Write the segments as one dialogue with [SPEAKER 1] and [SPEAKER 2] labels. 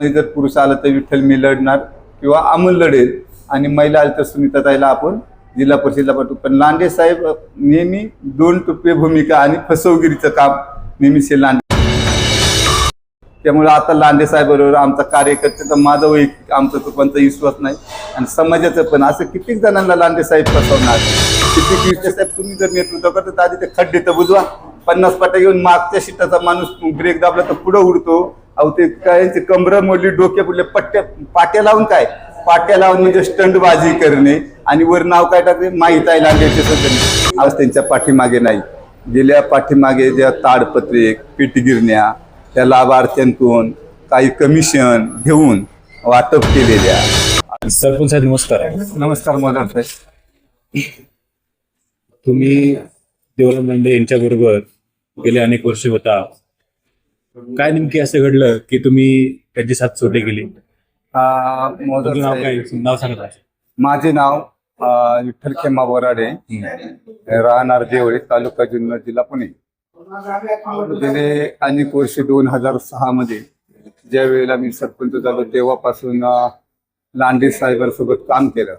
[SPEAKER 1] मध्ये जर पुरुष आला तर विठ्ठल मी लढणार किंवा अमोल लढेल आणि महिला आली तर सुनीता ताईला आपण जिल्हा परिषदला पाठवू. पण लांडे साहेब नेहमी दोन टप्पे भूमिका आणि फसवगिरीचं काम नेहमीच लांडे त्यामुळे आता लांडे साहेबाबरोबर आमचा कार्यकर्ते तर माझा वैयक्तिक आमचा तो कोणता विश्वास नाही. आणि समाजाचं पण असं किती जणांना लांडे साहेब फसवणार. किती विषय साहेब तुम्ही जर नेतृत्व करता तर आधी ते खड्डे तर बुजवा. पन्नास पाट्या घेऊन मागच्या शिटाचा माणूस ब्रेक दाबला तर पुढं उडतो. अहो ते काय यांचे कमरं मोडली डोके पुढले पट्ट्या पाट्या लावून काय? पाट्या लावून म्हणजे स्टंटबाजी करणे. आणि वर नाव काय टाकले माहीत आहे लांडेचे सगळे. आज त्यांच्या पाठीमागे नाही. गेल्या पाठीमागे ज्या ताडपत्रे पीठगिरण्या त्या लाभार्थ्यांतून काही कमिशन घेऊन वाटप केलेल्या.
[SPEAKER 2] सरपंच साहेब नमस्कार.
[SPEAKER 1] नमस्कार मोदर साहेब
[SPEAKER 2] तुम्ही देवराम यांच्या बरोबर गेले अनेक वर्ष होता. काय नेमकी असं घडलं की तुम्ही त्यांची साथ सोडली गेली?
[SPEAKER 1] आ, मोदर
[SPEAKER 2] तुझं नाव काय? नाव सांगा तुमचं.
[SPEAKER 1] माझे नाव विठ्ठल खेमा बोराडे. राहणार देवळे तालुका जुन्नर जिल्हा पुणे. गेले अनेक वर्षे दोन हजार सहा मध्ये ज्या वेळेला मी सरपंच झालो तेव्हापासून अ, लांडे साहेबांसोबत काम केलं.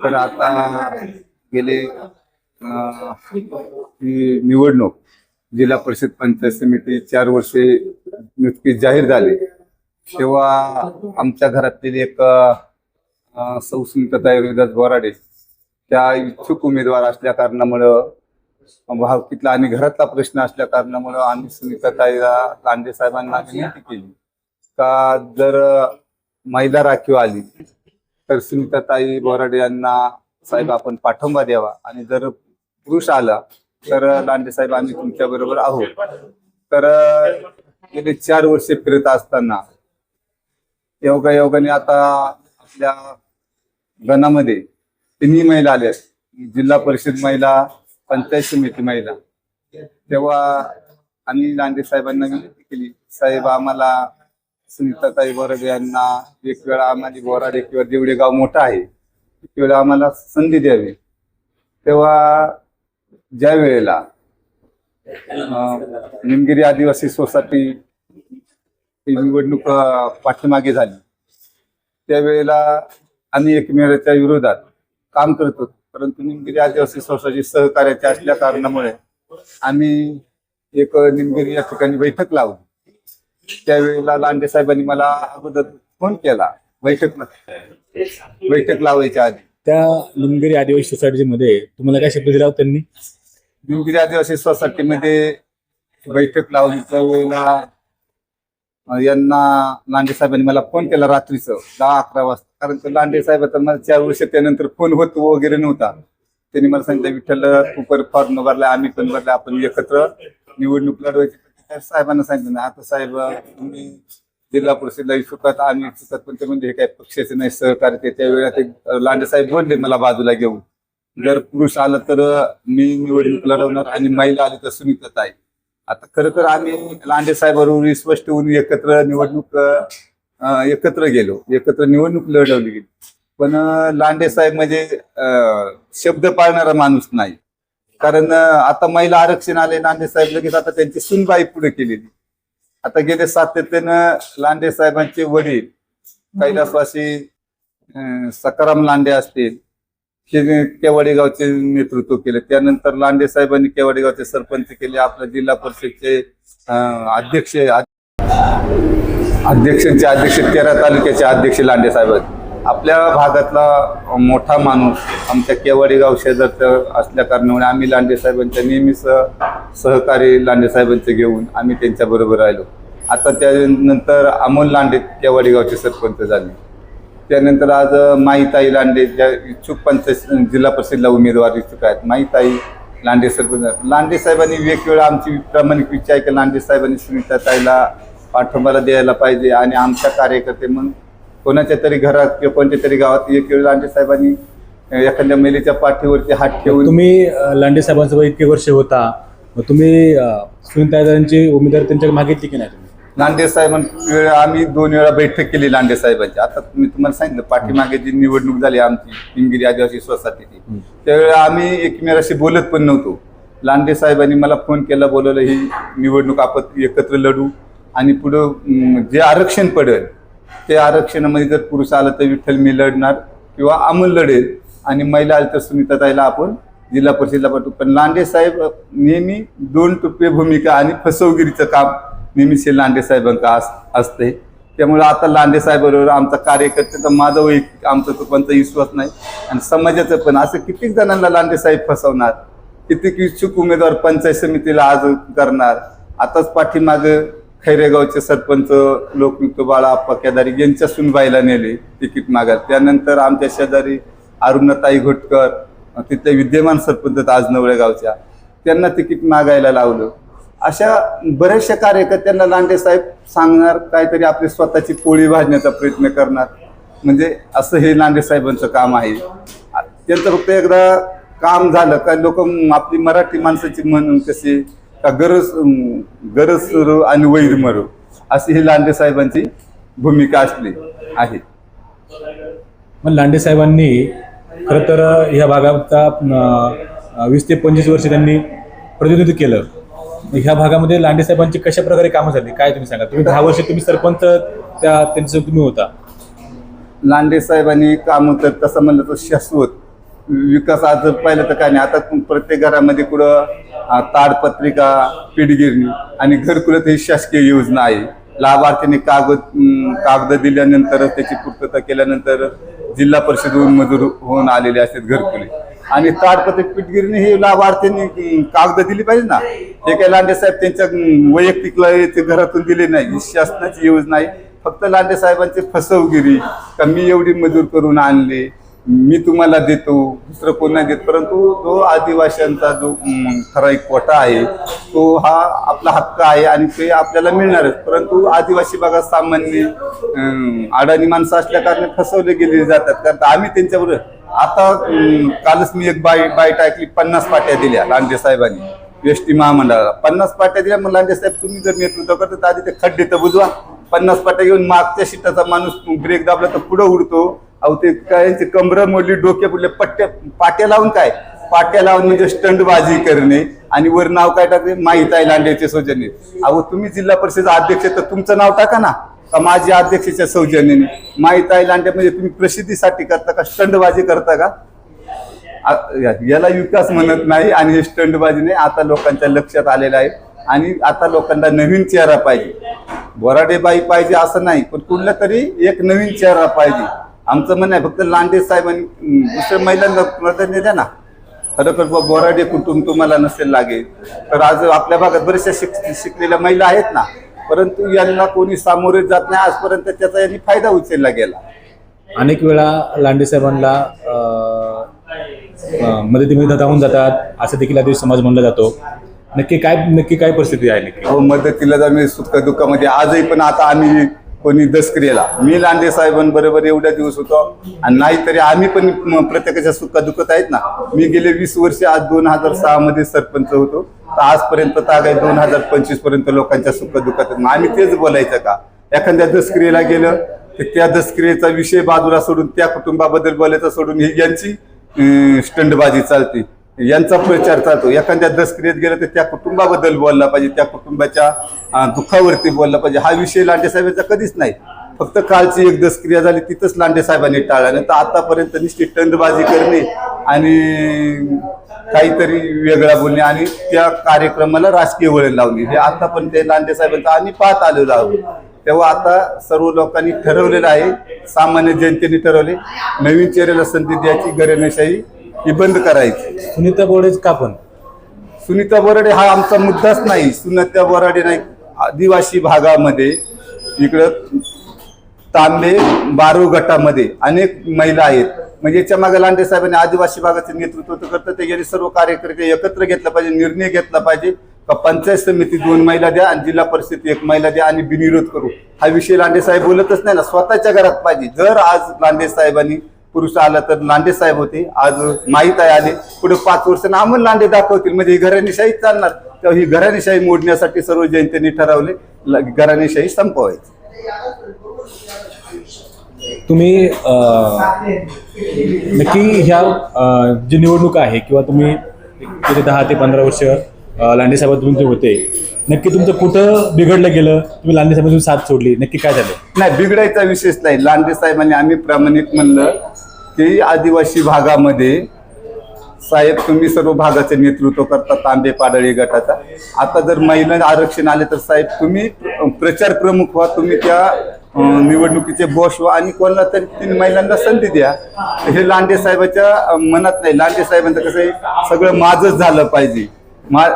[SPEAKER 1] तर आता गेले अ, ही निवडणूक. जिल्हा परिषद पंचायत समिती चार वर्षे नुकतीच जाहीर झाली. तेव्हा आमच्या घरातील एक अ, रोहिदास बोराडे त्या इच्छुक उमेदवार असल्या कारणामुळं वाहतुकीतला आणि घरातला प्रश्न असल्या कारणामुळं आम्ही सुनीताताईला लांडे साहेबांना विनंती केली. का जर महिला राखीव आली तर सुनीताताई बोराडे यांना साहेब आपण पाठिंबा द्यावा. आणि जर पुरुष आला तर लांडे साहेब आम्ही तुमच्या बरोबर आहोत. तर गेले चार वर्षे फिरत असताना योगा योगाने आता आपल्या गणामध्ये तिन्ही महिला आल्या जिल्हा परिषद महिला पंचायत समिती महिला. तेव्हा आम्ही लांडे साहेबांना विनंती केली साहेब आम्हाला सुनीताताई बोराडे यांना एक वेळा आम्हाला बोराडे किंवा देवडे गाव मोठा आहे. एक वेळा आम्हाला संधी द्यावी. तेव्हा ज्या वेळेला निमगिरी आदिवासी सोसायटी ही निवडणूक पाठीमागे झाली. त्यावेळेला आम्ही एकमेकाच्या विरोधात काम करत होतो. परंतु निमगिरी आदिवासी सोसायटी सहकार्याच्या असल्या कारणामुळे आम्ही एक निमगिरी या ठिकाणी बैठक लावली. त्यावेळेला लांडे साहेबांनी मला अगोदर फोन केला बैठक बैठक लावायच्या आधी.
[SPEAKER 2] त्या लिमगिरी आदिवासी सोसायटीमध्ये तुम्हाला काय शब्द दिला होता त्यांनी?
[SPEAKER 1] निमगिरी आदिवासी सोसायटीमध्ये बैठक लावली वेळेला यांना लांडे साहेबांनी मला फोन केला रात्रीचं दहा अकरा वाजता. कारण ते लांडे साहेब तर मला चार वर्ष त्यानंतर फोन होत वगैरे नव्हता. त्यांनी मला सांगितलं विठ्ठल तू पर फॉर्म भरला आम्ही पण भरला आपण एकत्र निवडणूक लढवायची. साहेबांना सांगितलं ना आता साहेब तुम्ही जिल्हा परिषदला इच्छुकात आम्ही इच्छुकात पण ते म्हणजे हे काय पक्षाचे नाही सहकार्य ते त्यावेळेला ते लांडे साहेब बोलले मला बाजूला घेऊन. जर पुरुष आला तर मी निवडणूक लढवणार आणि महिला आली तर सुनीता आहे आता खरं तर आम्ही लांडे साहेबांवर स्पष्ट होऊन एकत्र निवडणूक एकत्र गेलो. एकत्र निवडणूक लढवली. गेली पण लांडे साहेब म्हणजे शब्द पाळणारा माणूस नाही. कारण आता महिला आरक्षण आले लांडे साहेब लगेच आता त्यांची सुनबाई पुढे केलेली. आता गेले सातत्यानं लांडे साहेबांचे वडील कैलासवासी सकाराम लांडे असतील हे केवाडी गावचे नेतृत्व केले त्यानंतर लांडे साहेबांनी केवाडी गावचे सरपंच केले आपल्या जिल्हा परिषदचे अध्यक्ष अध्यक्षांचे अध्यक्ष तेरा तालुक्याचे अध्यक्ष लांडे साहेब आपल्या भागातला मोठा माणूस आमच्या केवाडी गाव शेजारचं असल्या कारणामुळे आम्ही लांडे साहेबांच्या नेहमी सह सहकारी लांडे साहेबांचे घेऊन आम्ही त्यांच्या बरोबर राहिलो. आता त्यानंतर अमोल लांडे केवाडी गावचे सरपंच झाले. त्यानंतर आज माईताई लांडे ज्या इच्छुक पंचायत जिल्हा परिषदला उमेदवार इच्छुक आहेत. माईताई लांडे सरपंच लांडे साहेबांनी वेगवेगळ्या आमची प्रामाणिक आहे की लांडे साहेबांनी सुनीता ताईला पाठिंबाला द्यायला पाहिजे आणि आमच्या कार्यकर्ते मग कोणाच्या तरी घरात किंवा कोणत्या तरी गावात एक वेळ लांडे साहेबांनी एखाद्या महिलेच्या पाठीवरती हात ठेवून
[SPEAKER 2] तुम्ही लांडे साहेबांसोबत इतके वर्ष होता. मग तुम्ही सुनीताईंची उमेदवार त्यांच्याकडे मागितली की नाही
[SPEAKER 1] लांडे साहेबांची वेळ आम्ही दोन वेळा बैठक केली लांडे साहेबांची. आता मी तुम्हाला सांगितलं पाठीमागे जी निवडणूक झाली आमची हिंगिरी आदिवासी सोसायटीची त्यावेळेला आम्ही एकमेकाशी बोलत पण नव्हतो. लांडे साहेबांनी मला फोन केला बोलवलं ही निवडणूक आपण एकत्र लढू आणि पुढं जे आरक्षण पडेल ते आरक्षणामध्ये जर पुरुष आला तर विठ्ठल मी लढणार किंवा अमोल लढेल आणि महिला आली तर सुनीताताईला आपण जिल्हा परिषदेला पाठवू. पण लांडे साहेब नेहमी दोन टप्पे भूमिका आणि फसवगिरीचं काम नेहमीच लांडेसाहेबांका लांडे अस असते. त्यामुळे आता लांडेसाहेबबरोबर आमचा कार्यकर्ते तर माझा वैयक्तिक आमचा तो कोणता विश्वास नाही. आणि समाजाचं पण असं कितीक जणांना लांडे साहेब फसवणार. कितीक इच्छुक उमेदवार पंचायत समितीला आज करणार. आताच पाठीमागं खैरेगावचे सरपंच लोकयुक्त बाळा आप्पा केदारी यांच्या सुनबाईला नेले तिकीट मागायला. त्यानंतर आमच्या शेजारी अरुणाताई घोटकर तिथल्या विद्यमान सरपंच आज नवळेगावच्या. त्यांना तिकीट मागायला लावलं. अशा बऱ्याचशा कार्यकर्त्यांना लांडे साहेब सांगणार काहीतरी आपली स्वतःची पोळी भाजण्याचा प्रयत्न करणार. म्हणजे असं हे लांडे साहेबांचं काम आहे. त्यांचं फक्त एकदा काम झालं का लोक आपली मराठी माणसाची म्हणून कशी का गरज गरज सुरू आणि वैर मरू अशी ही लांडे साहेबांची भूमिका असली आहे.
[SPEAKER 2] मग लांडे साहेबांनी खरं तर ह्या भागाचा वीस ते पंचवीस वर्ष त्यांनी प्रतिनिधित्व केलं. ह्या भागामध्ये लांडे साहेबांची कशा प्रकारे कामं झाली? काय तुम्ही सांगा? तुम्ही दहा वर्ष तुम्ही सरपंच त्या त्यांचं तुम्ही होता.
[SPEAKER 1] लांडे साहेबांनी काम तर तसं म्हणलं तर शाश्वत. विकास आज पाहिलं तर काय नाही. आता प्रत्येक घरामध्ये कुठं ताडपत्रिका पिढगिरणी आणि घरकुलत ही शासकीय योजना आहे. लाभार्थीने कागद कागद दिल्यानंतर त्याची पूर्तता केल्यानंतर जिल्हा परिषदहून मजूर होऊन आलेले असतात घरकुले. आणि ताडपत्री पिठगिरीने हे लाभार्थ्यांनी कागद दिली पाहिजे ना? हे काय लांडे साहेब त्यांच्या वैयक्तिक ते घरातून दिले नाही. शासनाची योजना आहे. फक्त लांडे साहेबांची फसवगिरी का मी एवढी मजूर करून आणले मी तुम्हाला देतो दुसरं कोण नाही देत. परंतु जो आदिवासींचा जो खरा ठराविक कोटा आहे तो हा आपला हक्क आहे आणि ते आपल्याला मिळणारच. परंतु आदिवासी भागात सामान्य अडाणी माणसं असल्या कारणे फसवले गेले जातात. कारण आम्ही त्यांच्याबरोबर आता कालच मी एक बाई बाईट ऐकली पन्नास पाट्या दिल्या लांडे साहेबांनी एस टी महामंडळाला. पन्नास पाट्या दिल्या मग लांडे साहेब तुम्ही जर नेतृत्व करता तर आधी ते खड्डे तर बुजवा. पन्नास पाट्या घेऊन मागच्या शिटाचा माणूस ब्रेक दाबला तर पुढं उडतो. अहो ते काय कमरं मोडली डोके पुढले पट्ट्या पाट्या लावून काय? पाट्या लावून म्हणजे स्टंटबाजी करणे आणि वर नाव काय टाकते माहीत आहे लांडेचे सौजन्य. अहो तुम्ही जिल्हा परिषद अध्यक्ष तर तुमचं नाव टाका ना. का माझी अध्यक्षाच्या सौजन्याने. माहीत आहे लांडे म्हणजे तुम्ही प्रसिद्धीसाठी करता का? स्टंडबाजी करता का? या- याला विकास म्हणत नाही आणि हे स्टंडबाजीने नाही. आता लोकांच्या लक्षात आलेलं आहे. आणि आता लोकांना नवीन चेहरा पाहिजे. बोराडे बाई पाहिजे असं नाही. पण कुठला तरी एक नवीन चेहरा पाहिजे. आमचं म्हणणं आहे फक्त लांडे साहेबांनी दुसऱ्या महिलांना प्राधान्य द्या ना. खरोखर बुवा बोराडे कुटुंब तुम्हाला नसेल लागेल. तर आज आपल्या भागात बऱ्याचशा शिक शिकलेल्या महिला आहेत ना. परंतु यांना कोणी सामोरे जात नाही आजपर्यंत त्याचा यांनी फायदा उचलला गेला.
[SPEAKER 2] अनेक वेळा लांडे साहेबांना मदतीमध्ये धावून जातात असं देखील आधी समाज म्हणला जातो. नक्की काय नक्की काय परिस्थिती आहे नक्की?
[SPEAKER 1] हो मदतीला जर मी सुख दुःखामध्ये आजही पण आता आम्ही कोणी दसक्रियेला. मी लांडे साहेबांबरोबर एवढ्या दिवस होतो. आणि नाहीतरी आम्ही पण प्रत्येकाच्या सुखा दुखत आहेत ना. मी गेले वीस वर्ष आज दोन हजार सहा मध्ये सरपंच होतो. तर आजपर्यंत तागाय दोन हजार पंचवीसपर्यंत लोकांच्या सुख दुखत आहेत. मग आम्ही तेच बोलायचं का? एखाद्या दसक्रियेला गेलं तर त्या दसक्रियेचा विषय बाजूला सोडून त्या कुटुंबाबद्दल बोलायचं सोडून ही यांची स्टंडबाजी चालते. यांचा प्रचार चालतो एखाद्या दसक्रियेत गेलं तर त्या कुटुंबाबद्दल बोलला पाहिजे त्या कुटुंबाच्या दुःखावरती बोलला पाहिजे. हा विषय लांडेसाहेबांचा कधीच नाही. फक्त कालची एक दसक्रिया झाली तिथंच लांडेसाहेबांनी टाळला. नाही तर आतापर्यंत निश्चित टंडबाजी करणे आणि काहीतरी वेगळा बोलणे आणि त्या कार्यक्रमाला राजकीय वळण लावणे. हे आता पण ते लांडेसाहेबांचं आम्ही पाहत आलेलो आहोत. तेव्हा आता सर्व लोकांनी ठरवलेलं आहे सामान्य जनतेने ठरवले नवीन चेहऱ्याला संधी द्यायची घराणेशाही ही बंद करायची.
[SPEAKER 2] सुनीता बोर्डेच का पण?
[SPEAKER 1] सुनीता बोराडे हा आमचा मुद्दाच नाही. सुनीता बोराडे नाही आदिवासी भागामध्ये इकडं तांबे बारू गटामध्ये अनेक महिला आहेत. म्हणजे याच्या मागे लांडे साहेबांनी आदिवासी भागाचे नेतृत्व तर करतं ते गेले सर्व कार्यकर्ते एकत्र घेतला पाहिजे निर्णय घेतला पाहिजे. का पंचायत समिती दोन महिला द्या आणि जिल्हा परिषद एक महिला द्या आणि बिनविरोध करू. हा विषय लांडे साहेब बोलतच नाही ना स्वतःच्या घरात पाहिजे. जर आज लांडे साहेबांनी पुरुष आला तर लांडे साहेब होते. आज माहीत आहे आले पुढे पाच वर्षांना आम्हाला लांडे दाखवतील. म्हणजे ही घराणेशाही चालणार. तेव्हा ही घराणेशाही मोडण्यासाठी सर्व जयंतींनी ठरवले. ल- घराणेशाही संपवायची.
[SPEAKER 2] तुम्ही नक्की ह्या जी निवडणूक आहे किंवा तुम्ही दहा ते पंधरा वर्ष लांडे साहेब तुम्ही होते नक्की तुमचं कुठं बिघडलं गेलं? तुम्ही लांडे साहेबांची साथ सोडली. नक्की काय झालं?
[SPEAKER 1] नाही बिघडायचा विशेष नाही. लांडे साहेबांनी आम्ही प्रामाणिक म्हणलं की आदिवासी भागामध्ये साहेब तुम्ही सर्व भागाचे नेतृत्व करता तांबे पाडळी गटाचा. आता जर महिला आरक्षण आले तर साहेब तुम्ही प्रचार प्रमुख व्हा तुम्ही त्या अं, निवडणुकीचे बॉस व्हा आणि कोणाला तरी तीन महिलांना संधी द्या. हे लांडे साहेबाच्या अं, मनात नाही. लांडे साहेबांचं कसं आहे सगळं माझंच झालं पाहिजे. मा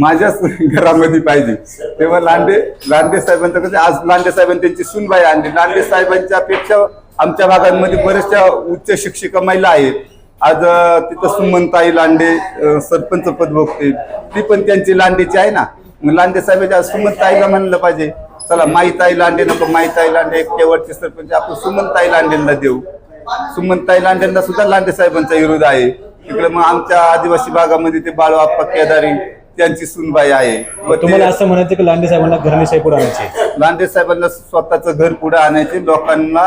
[SPEAKER 1] माझ्याच घरामध्ये पाहिजे. तेव्हा लांडे लांडे साहेबांचं कसं आज लांडे साहेबांनी त्यांची सुनबाई आणली. लांडे साहेबांच्या पेक्षा आमच्या भागांमध्ये बऱ्याचशा उच्च शिक्षिका महिला आहेत. आज तिथं सुमनताई लांडे सरपंच पद बघते ती पण त्यांची लांडेची आहे ना. मग लांडे साहेबांच्या म्हणजे सुमनताईला म्हणलं पाहिजे. चला माईताई लांडे नको माईताई लांडे एक केवळचे सरपंच. आपण सुमनताई लांडेंना देऊ. सुमनताई लांडेंना सुद्धा लांडे साहेबांचा विरोध आहे. तिकडे मग आमच्या आदिवासी भागामध्ये ते बाळू आप्पा केदारी त्यांची सुनबाई आहे. व ते-
[SPEAKER 2] तुम्हाला असं म्हणायचं की लांडे साहेबांना घराणेशाही पुढे आणायची.
[SPEAKER 1] लांडे साहेबांना स्वतःचं घर पुढे आणायचे. लोकांना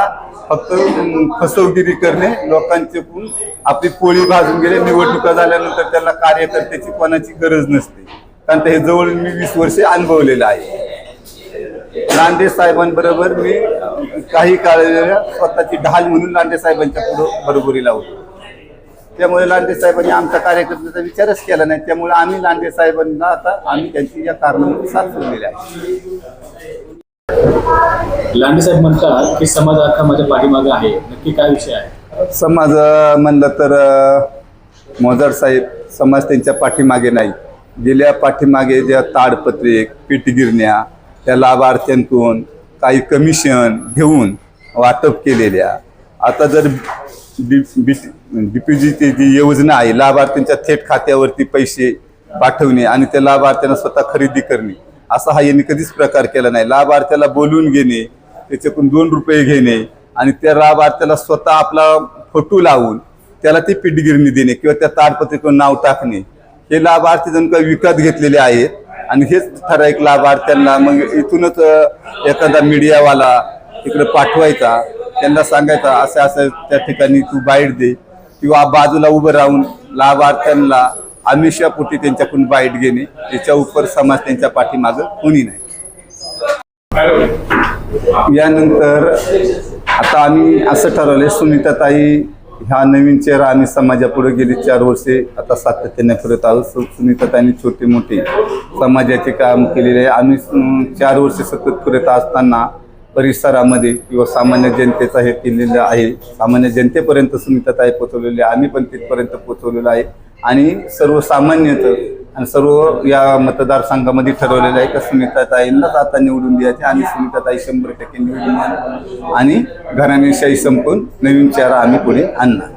[SPEAKER 1] फक्त अं, फसवगिरी करणे लोकांचे पण आपली पोळी भाजून गेले निवडणुका झाल्यानंतर त्याला कार्यकर्त्याची कोणाची गरज नसते. कारण ते हे जवळ मी वीस वर्षे अनुभवलेलं आहे. लांडे साहेबांबरोबर मी अं, काही काळ स्वतःची ढाल म्हणून लांडे साहेबांच्या पुढे बरोबरीला होतो त्यामुळे लांडे साहेबांनी आमच्या कार्यकर्त्याचा विचारच केला नाही. त्यामुळे आम्ही लांडे साहेबांना आता आम्ही त्यांची या कारणामध्ये साथ सोडलेली आहे.
[SPEAKER 2] लांडे साहेब म्हणतात की समाज अख्खा माझ्या पाठीमागे आहे. नक्की काय विषय आहे?
[SPEAKER 1] समाज म्हणलं तर मोजाड साहेब समाज त्यांच्या पाठीमागे नाही. गेल्या पाठीमागे ज्या ताडपत्रे पीठगिरण्या त्या लाभार्थ्यांतून काही कमिशन घेऊन वाटप केलेल्या. आता जर बी बी जी योजना आहे लाभार्थ्यांच्या थेट खात्यावरती पैसे पाठवणे आणि त्या लाभार्थ्यांना स्वतः खरेदी करणे असा हा यांनी कधीच प्रकार केला नाही. लाभार्थ्याला बोलवून घेणे त्याच्याकडून दोन रुपये घेणे आणि त्या लाभार्थ्याला स्वतः आपला फोटो लावून त्याला ती पिठगिरणी देणे किंवा त्या ताडपत्रिकेवर नाव टाकणे. हे लाभार्थी जण काही विकत घेतलेले आहेत आणि हेच ठराविक लाभार्थ्यांना मग इथूनच एखादा मीडियावाला इकडे पाठवायचा. त्यांना सांगायचं असं असं त्या ठिकाणी तू बाईट दे. किंवा बाजूला उभं राहून लाभार्थ्यांना आमिषापोटी त्यांच्याकडून बाईट घेणे याच्या उपर समाज त्यांच्या पाठीमागं कोणी नाही. यानंतर आता आम्ही असं ठरवलंय सुनीताताई ह्या नवीन चेहरा आम्ही समाजापुढे गेली चार वर्षे आता सातत्याने फिरत आहोत. सु- सुनीताताईंनी छोटे मोठे समाजाचे काम केलेले आहे. आम्ही चार वर्षे सतत फिरत असताना परिसरामध्ये किंवा सामान्य जनतेचा हे केलेलं आहे. सामान्य जनतेपर्यंत सुनीताताई पोचवलेली आहे. आम्ही पण तिथपर्यंत पोचवलेलं आहे. आणि सर्वसामान्यत आणि सर्व या मतदारसंघामध्ये ठरवलेलं आहे का सुनीताताईंनाच आता निवडून द्यायचे आणि सुनीताताई शंभर टक्के निवडून आणि घराणेशाही संपून नवीन चेहरा आम्ही पुढे आणणार.